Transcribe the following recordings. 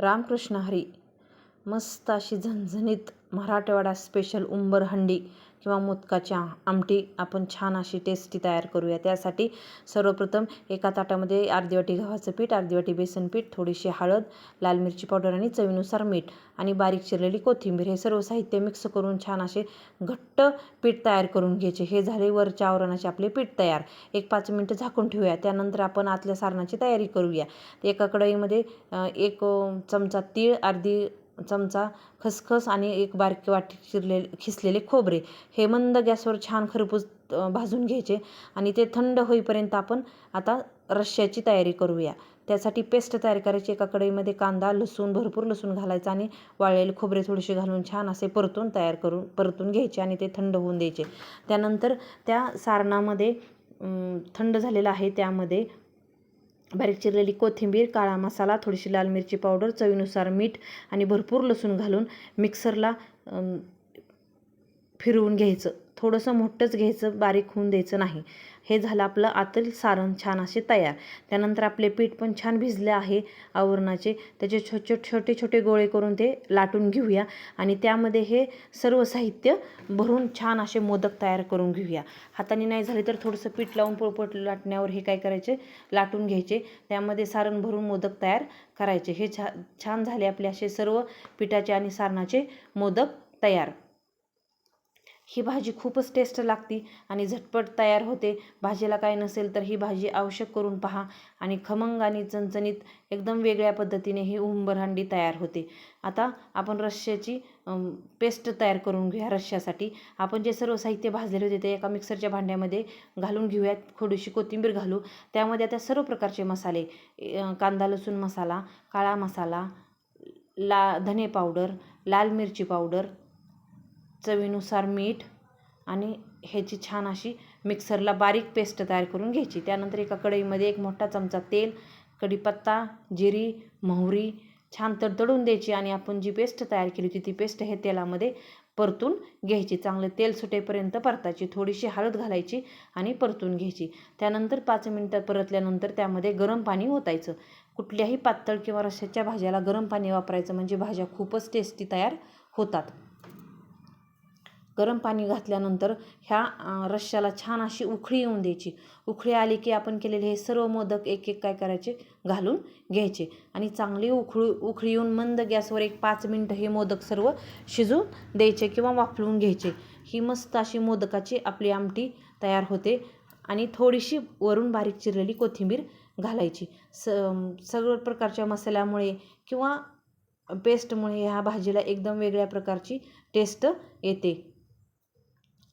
रामकृष्ण हरी. मस्त अशी झणझणीत मराठवाडा स्पेशल उंबर हंडी किंवा मोदकाची आमटी. आपण छान अशी टेस्टी तयार करूया. त्यासाठी सर्वप्रथम एका ताटामध्ये अर्धी वाटी गव्हाचं पीठ अर्धी वाटी बेसन पीठ थोडीशी हळद लाल मिरची पावडर आणि चवीनुसार मीठ आणि बारीक चिरलेली कोथिंबीर. हे सर्व साहित्य मिक्स करून छान असे घट्ट पीठ तयार करून घ्यायचे. हे झाले वरच्या आवरणाचे आपले पीठ तयार. एक पाच मिनटं झाकून ठेवूया. त्यानंतर आपण आतल्या सारणाची तयारी करूया. एका कढईमध्ये एक चमचा तीळ अर्धी चमचा खसखस आणि एक बारकी वाटी चिरलेले खिसलेले खोबरे. हे मंद गॅसवर छान खरपूस भाजून घ्यायचे आणि ते थंड होईपर्यंत आपण आता रश्श्याची तयारी करूया. त्यासाठी पेस्ट तयार करायची. एका कढईमध्ये कांदा लसूण भरपूर लसूण घालायचा आणि वाळलेले खोबरे थोडेसे घालून छान असे परतून तयार करून परतून घ्यायचे आणि ते थंड होऊन द्यायचे. त्यानंतर त्या सारणामध्ये थंड झालेलं आहे त्यामध्ये बारीक चिरलेली कोथिंबीर काळा मसाला थोडीशी लाल मिरची पावडर चवीनुसार मीठ आणि भरपूर लसूण घालून मिक्सरला फिरवून घ्यायचं. थोडंसं मोठंच घ्यायचं बारीक होऊन द्यायचं नाही. हे झालं आपलं आतील सारण छान असे तयार. त्यानंतर आपले पीठ पण छान भिजले आहे आवरणाचे. त्याचे छोटे छोटे छोटे गोळे करून ते लाटून घेऊया. आणि त्यामध्ये हे सर्व साहित्य भरून छान असे मोदक तयार करून घेऊया. हाताने नाही झाले तर थोडंसं पीठ लावून पोळपट लाटण्यावर हे काय करायचे? लाटून घ्यायचे. त्यामध्ये सारण भरून मोदक तयार करायचे. हे छा छान झाले आपले असे सर्व पिठाचे आणि सारणाचे मोदक तयार. ही भाजी खूपच टेस्ट लागते आणि झटपट तयार होते. भाजीला काय नसेल तर ही भाजी आवश्यक करून पहा. आणि खमंग आणि चणचणीत एकदम वेगळ्या पद्धतीने ही उंबरहांडी तयार होते. आता आपण रश्श्याची पेस्ट तयार करून घेऊया रश्श्यासाठी. आपण जे सर्व साहित्य भाजलेले होते ते एका मिक्सरच्या भांड्यामध्ये घालून घेऊयात. थोडीशी कोथिंबीर घालू. त्यामध्ये आता सर्व प्रकारचे मसाले कांदा लसूण मसाला काळा मसाला ला धने पावडर लाल मिरची पावडर चवीनुसार मीठ आणि ह्याची छान अशी मिक्सरला बारीक पेस्ट तयार करून घ्यायची. त्यानंतर एका कढईमध्ये एक मोठा चमचा तेल कढीपत्ता जिरी मोहरी छान तडतडून द्यायची आणि आपण जी पेस्ट तयार केली होती ती पेस्ट हे तेलामध्ये परतून घ्यायची. चांगलं तेल सुटेपर्यंत परतायची. थोडीशी हळद घालायची आणि परतून घ्यायची. त्यानंतर पाच मिनटं परतल्यानंतर त्यामध्ये गरम पाणी ओतायचं. कुठल्याही पातळ किंवा रश्याच्या भाज्याला गरम पाणी वापरायचं म्हणजे भाज्या खूपच टेस्टी तयार होतात. गरम पाणी घातल्यानंतर ह्या रश्श्याला छान अशी उखळी येऊन द्यायची. उखळी आली की आपण केलेले हे सर्व मोदक एक एक काय करायचे? घालून घ्यायचे. आणि चांगली उखळू उखळी येऊन मंद गॅसवर एक पाच मिनटं हे मोदक सर्व शिजून द्यायचे किंवा वाफळून घ्यायचे. ही मस्त अशी मोदकाची आपली आमटी तयार होते. आणि थोडीशी वरून बारीक चिरलेली कोथिंबीर घालायची. स सर्व प्रकारच्या मसाल्यामुळे किंवा पेस्टमुळे ह्या भाजीला एकदम वेगळ्या प्रकारची टेस्ट येते.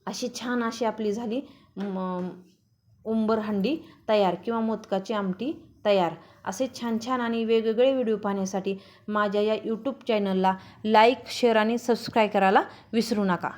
अशी छान अशी आपली झाली उंबर हंडी तयार किंवा मोदकाची आमटी तयार. असे छान छान आणि वेगवेगळे व्हिडिओ पाहण्यासाठी माझ्या या यूट्यूब चॅनलला लाईक शेअर आणि सबस्क्राईब करायला विसरू नका.